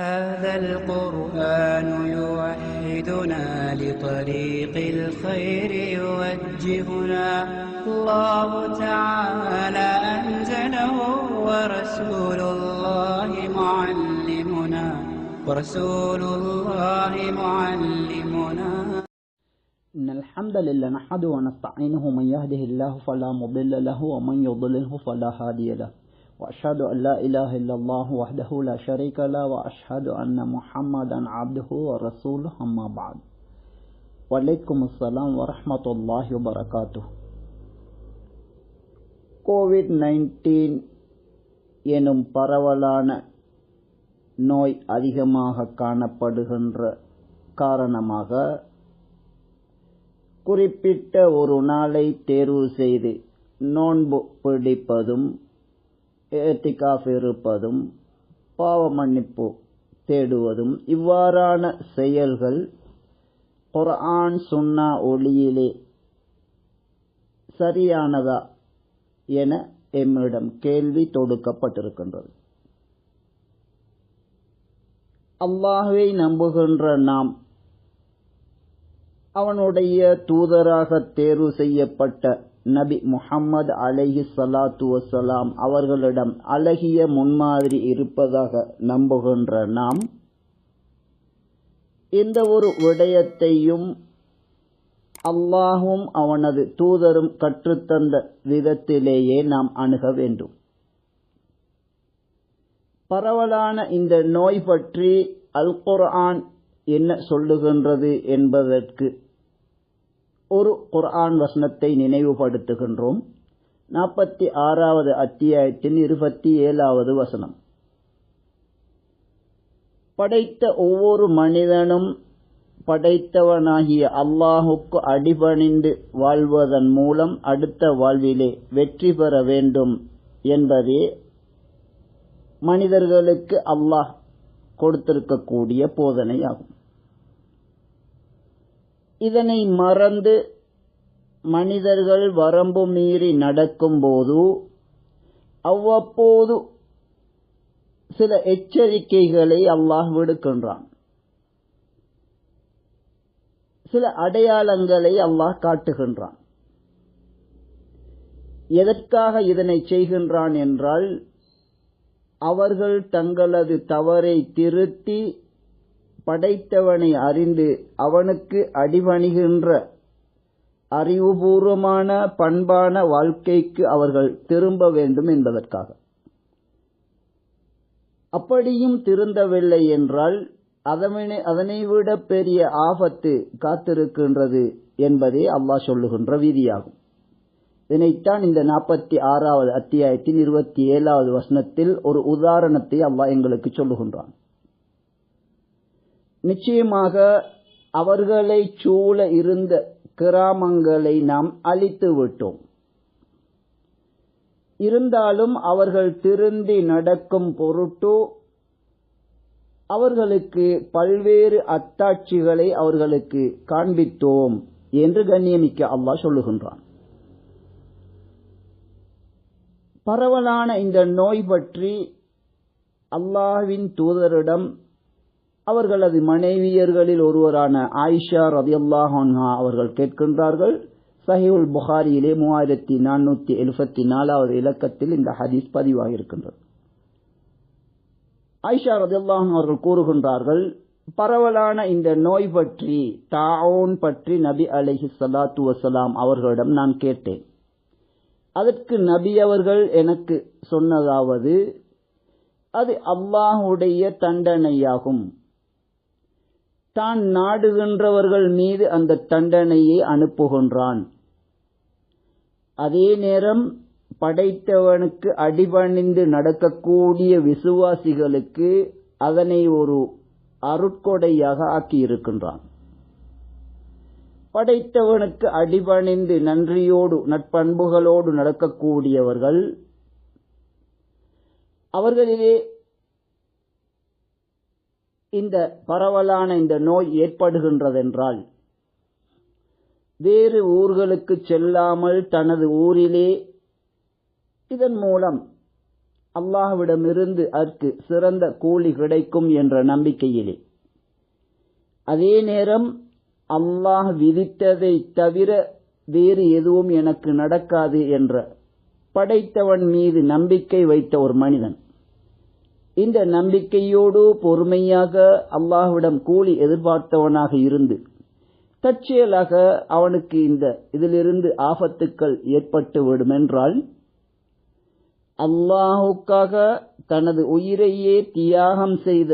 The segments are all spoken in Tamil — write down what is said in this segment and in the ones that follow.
هذا القرآن يوحدنا لطريق الخير يوجهنا. الله تعالى أنزله ورسول الله معلمنا. ورسول الله معلمنا. إن الحمد لله نحمده ونستعينه من يهده الله فلا مضل له ومن يضلله فلا هادي له. وأشهد أن لا إله إلا الله وحده لا شريك له وأشهد أن محمدا عبده ورسوله أما بعد. வலைக்கும் அஸ்லாம் வரமத்துல்லாஹி வரகாத்து கோவிட் நைன்டீன் எனும் பரவலான நோய் அதிகமாக காணப்படுகின்ற காரணமாக குறிப்பிட்ட ஒரு நாளை தேர்வு செய்து நோன்பு பிடிப்பதும் ஏத்திகாஃப் இருப்பதும் பாவ மன்னிப்பு தேடுவதும் இவ்வாறான செயல்கள் குரான் சுன்னா ஒளியிலே சரியானதா என எம்மிடம் கேள்வி தொடுக்கப்பட்டிருக்கின்றது. அல்லாஹுவை நம்புகின்ற நாம் அவனுடைய தூதராக தேர்வு செய்யப்பட்ட நபி முஹம்மது அலஹி சலாத்து வசலாம் அவர்களிடம் அழகிய முன்மாதிரி இருப்பதாக நம்புகின்ற நாம் எந்த ஒரு விடயத்தையும் அல்லாஹும் அவனது தூதரும் கற்றுத்தந்த விதத்திலேயே நாம் அணுக வேண்டும். பரவலான இந்த நோய் பற்றி அல் குர்ஆன் என்ன சொல்லுகின்றது என்பதற்கு ஒரு குர்ஆன் வசனத்தை நினைவுபடுத்துகின்றோம் நாற்பத்தி ஆறாவது அத்தியாயத்தின் இருபத்தி ஏழாவது வசனம் படைத்த ஒவ்வொரு மனிதனும் படைத்தவனாகிய அல்லாஹுக்கு அடிபணிந்து வாழ்வதன் மூலம் அடுத்த வாழ்விலே வெற்றி பெற வேண்டும் என்பதே மனிதர்களுக்கு அல்லாஹ் கொடுத்திருக்கக்கூடிய போதனையாகும் இதனை மறந்து மனிதர்கள் வரம்பு மீறி நடக்கும்போது அவ்வப்போது சில எச்சரிக்கைகளை அல்லாஹ் விடுக்கின்றான். சில அடையாளங்களை அல்லாஹ் காட்டுகின்றான். எதற்காக இதனை செய்கின்றான் என்றால் அவர்கள் தங்களது தவறை திருத்தி படைத்தவனை அறிந்து அவனுக்கு அடிபணிகின்ற அறிவுபூர்வமான பண்பான வாழ்க்கைக்கு அவர்கள் திரும்ப வேண்டும் என்பதற்காக. அப்படியும் திருந்தவில்லை என்றால் அதனை விட பெரிய ஆபத்து காத்திருக்கின்றது என்பதே அல்லாஹ் சொல்லுகின்ற விதியாகும். இதனைத்தான் இந்த நாற்பத்தி ஆறாவது அத்தியாயத்தின் இருபத்தி ஏழாவது வசனத்தில் ஒரு உதாரணத்தை அல்லாஹ் எங்களுக்கு சொல்லுகின்றான். நிச்சயமாக அவர்களை சூழ இருந்த கிராமங்களை நாம் அழித்து விட்டோம். இருந்தாலும் அவர்கள் திருந்தி நடக்கும் பொருட்டோ அவர்களுக்கு பல்வேறு அத்தாட்சிகளை அவர்களுக்கு காண்பித்தோம் என்று கண்ணியமிக்க அல்லாஹ் சொல்லுகின்றான். பரவலான இந்த நோய் பற்றி அல்லாஹ்வின் தூதரிடம் அவர்களது மனைவியர்களில் ஒருவரான ஆயிஷா ரதியல்லாஹா அவர்கள் கேட்கின்றார்கள். சஹிவுல் புகாரியிலே மூவாயிரத்தி நானூத்தி எழுபத்தி நாலாவது இலக்கத்தில் இந்த ஹதீஸ் பதிவாக இருக்கின்றது ரதி ரதியல்லாஹன் அவர்கள் கூறுகின்றார்கள் பரவலான இந்த நோய் பற்றி தாவோன் பற்றி நபி அலஹி சலாத்து வசலாம் அவர்களிடம் நான் கேட்டேன். அதற்கு நபி அவர்கள் எனக்கு சொன்னதாவது அது அல்லாஹுடைய தண்டனையாகும். தான் நாடுகின்றவர்கள் மீது அந்த தண்டனையை அனுப்புகின்றான். அதே நேரம் படைத்தவனுக்கு அடிபணிந்து நடக்கக்கூடிய விசுவாசிகளுக்கு அதனை ஒரு அருட்கொடையாக ஆக்கியிருக்கின்றான். படைத்தவனுக்கு அடிபணிந்து நன்றியோடு நட்பண்புகளோடு நடக்கக்கூடியவர்கள் அவர்களிலே இந்த பரவலான இந்த நோய் ஏற்படுகின்றதென்றால் வேறு ஊர்களுக்கு செல்லாமல் தனது ஊரிலே இதன் மூலம் அல்லாஹ்விடமிருந்து அதற்கு சிறந்த கூலி கிடைக்கும் என்ற நம்பிக்கையிலே. அதே நேரம் அல்லாஹ் விதித்ததை தவிர வேறு எதுவும் எனக்கு நடக்காது என்ற படைத்தவன் மீது நம்பிக்கை வைத்த ஒரு மனிதன் இந்த நம்பிக்கையோடு பொறுமையாக அல்லாஹ்விடம் கூலி எதிர்பார்த்தவனாக இருந்து தற்செயலாக அவனுக்கு இந்த இதிலிருந்து ஆபத்துக்கள் ஏற்பட்டு விடுமென்றால் அல்லாஹுக்காக தனது உயிரையே தியாகம் செய்த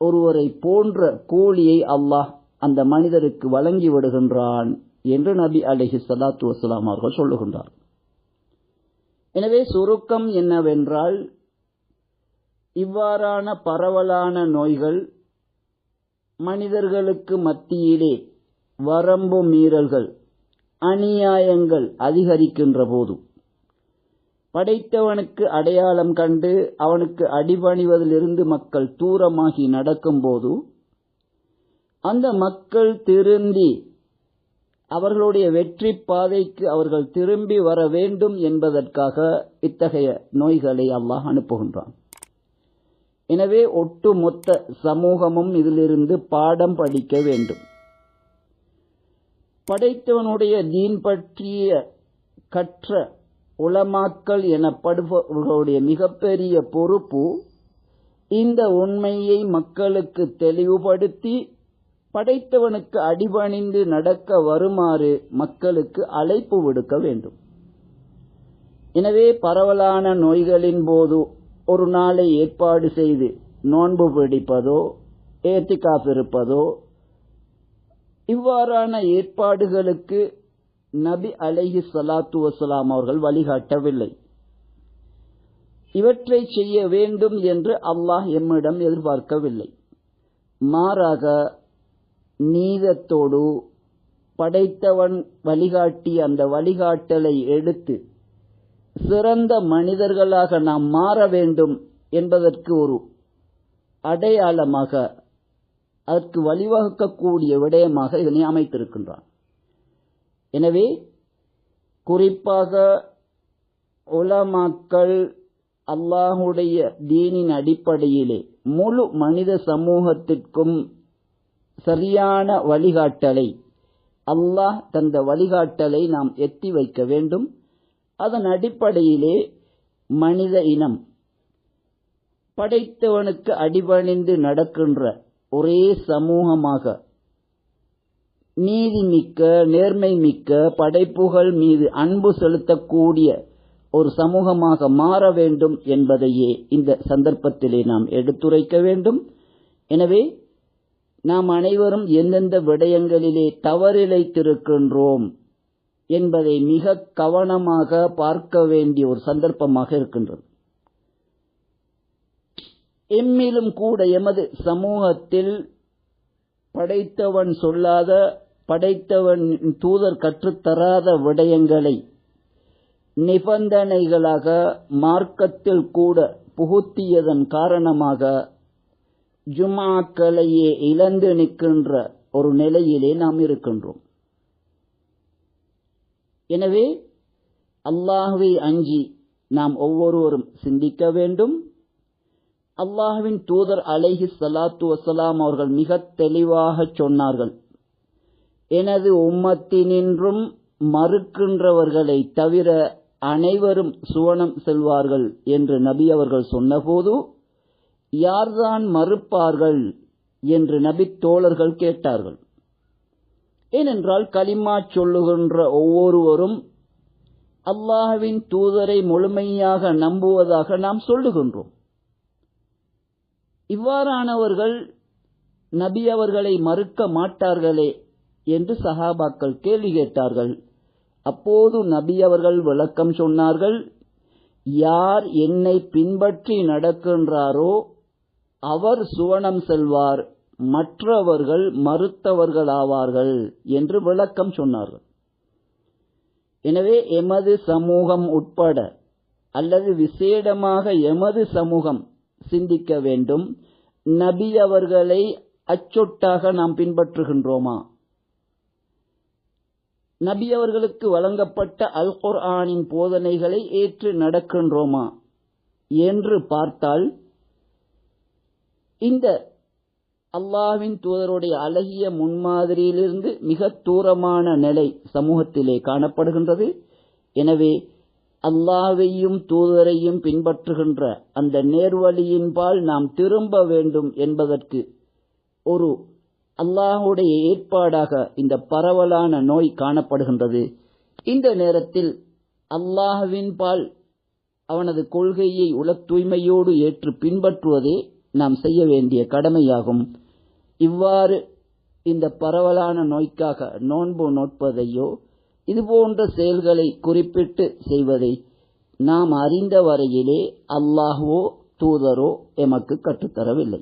ஒருவரை போன்ற கூலியை அல்லாஹ் அந்த மனிதருக்கு வழங்கி விடுகின்றான் என்று நபி அலஹி சலாத்து வசலாம் அவர்கள் சொல்லுகின்றார் எனவே சுருக்கம் என்னவென்றால் இவ்வாறான பரவலான நோய்கள் மனிதர்களுக்கு மத்தியிலே வரம்பு மீறல்கள் அநியாயங்கள் அதிகரிக்கின்ற போது படைத்தவனுக்கு அடையாளம் கண்டு அவனுக்கு அடிபணிவதிலிருந்து மக்கள் தூரமாகி நடக்கும்போது அந்த மக்கள் திருந்தி அவர்களுடைய வெற்றி பாதைக்கு அவர்கள் திரும்பி வர வேண்டும் என்பதற்காக இத்தகைய நோய்களை அல்லாஹ் அனுப்புகின்றான். எனவே ஒட்டுமொத்த சமூகமும் இதிலிருந்து பாடம் படிக்க வேண்டும். படைத்தவனுடைய தீன் பற்றிய கற்ற உளமாக்கல் எனப்படுபவர்களுடைய மிகப்பெரிய பொறுப்பு இந்த உண்மையை மக்களுக்கு தெளிவுபடுத்தி படைத்தவனுக்கு அடிபணிந்து நடக்க வருமாறு மக்களுக்கு அழைப்பு விடுக்க வேண்டும். எனவே பரவலான நோய்களின் போது ஒரு நாளை ஏற்பாடு செய்து நோன்பு பிடிப்பதோ ஏத்திகாப் இவ்வாறான ஏற்பாடுகளுக்கு நபி அலைஹி சலாத்து வசலாம் அவர்கள் வழிகாட்டவில்லை. இவற்றை செய்ய வேண்டும் என்று அல்லாஹ் எம்மிடம் எதிர்பார்க்கவில்லை. மாறாக நீதத்தோடு படைத்தவன் வழிகாட்டி அந்த வழிகாட்டலை எடுத்து சிறந்த மனிதர்களாக நாம் மாற வேண்டும் என்பதற்கு ஒரு அடையாளமாக அதற்கு வழிவகுக்கக்கூடிய விடயமாக இதனை அமைத்திருக்கின்றான். எனவே குறிப்பாக உலமாக்கள் அல்லாஹுடைய தீனின் அடிப்படையிலே முழு மனித சமூகத்திற்கும் சரியான வழிகாட்டலை அல்லாஹ் தந்த வழிகாட்டலை நாம் எத்தி வைக்க வேண்டும். அதன் அடிப்படையிலே மனித இனம் படைத்தவனுக்கு அடிபணிந்து நடக்கின்ற ஒரே சமூகமாக நீதிமிக்க நேர்மை மிக்க படைப்புகள் மீது அன்பு செலுத்தக்கூடிய ஒரு சமூகமாக மாற வேண்டும் என்பதையே இந்த சந்தர்ப்பத்திலே நாம் எடுத்துரைக்க வேண்டும். எனவே நாம் அனைவரும் எந்தெந்த விடயங்களிலே தவறிழைத்திருக்கின்றோம் என்பதை மிக கவனமாக பார்க்க வேண்டிய ஒரு சந்தர்ப்பமாக இருக்கின்றது. எம்மிலும் கூட எமது சமூகத்தில் படைத்தவன் சொல்லாத படைத்தவன் தூதர் கற்றுத்தராத விடயங்களை நிபந்தனைகளாக மார்க்கத்தில் கூட புகுத்தியதன் காரணமாக ஜுமாக்களையே இழந்து நிற்கின்ற ஒரு நிலையிலே நாம் இருக்கின்றோம். எனவே அல்லாஹுவை அஞ்சி நாம் ஒவ்வொருவரும் சிந்திக்க வேண்டும். அல்லாஹுவின் தூதர் அலைஹி சலாத்து வசலாம் அவர்கள் மிக தெளிவாக சொன்னார்கள். எனது உம்மத்தினின்றும் மறுக்கின்றவர்களை தவிர அனைவரும் சுவனம் செல்வார்கள் என்று நபி அவர்கள் சொன்னபோது யார்தான் மறுப்பார்கள்? என்று நபி தோழர்கள் கேட்டார்கள். ஏனென்றால் கலிமா சொல்லுகின்ற ஒவ்வொருவரும் அல்லாஹுவின் தூதரை முழுமையாக நம்புவதாக நாம் சொல்லுகின்றோம். இவ்வாறானவர்கள் நபி அவர்களை மறுக்க மாட்டார்களே என்று சஹாபாக்கள் கேள்வி கேட்டார்கள். அப்போது நபி அவர்கள் விளக்கம் சொன்னார்கள் யார் என்னை பின்பற்றி நடக்கின்றாரோ அவர் சுவனம் செல்வார். மற்றவர்கள் மறுத்தவர்களாவார்கள் என்று விளக்கம் சொன்னார்கள் எனவே எமது சமூகம் உட்பட அல்லது விசேடமாக எமது சமூகம் சிந்திக்க வேண்டும். நபி அவர்களை அச்சொட்டாக நாம் பின்பற்றுகின்றோமா? நபி அவர்களுக்கு வழங்கப்பட்ட அல் குர்ஆனின் போதனைகளை ஏற்று நடக்கின்றோமா? என்று பார்த்தால் இந்த அல்லாஹ்வின் தூதருடைய அழகிய முன்மாதிரியிலிருந்து மிக தூரமான நிலை சமூகத்திலே காணப்படுகின்றது. எனவே அல்லாவையும் தூதரையும் பின்பற்றுகின்ற அந்த நேர்வழியின்பால் நாம் திரும்ப வேண்டும் என்பதற்கு ஒரு அல்லாஹுடைய ஏற்பாடாக இந்த பரவலான நோய் காணப்படுகின்றது. இந்த நேரத்தில் அல்லாஹுவின் பால் அவனது கொள்கையை உள தூய்மையோடு ஏற்று பின்பற்றுவதே நாம் செய்ய வேண்டிய கடமையாகும். இவ்வாறு இந்த பரவலான நோய்க்காக நோன்பு நோட்பதையோ இதுபோன்ற செயல்களை குறிப்பிட்டு செய்வதை நாம் அறிந்த வரையிலே அல்லாஹுவோ தூதரோ எமக்கு கற்றுத்தரவில்லை.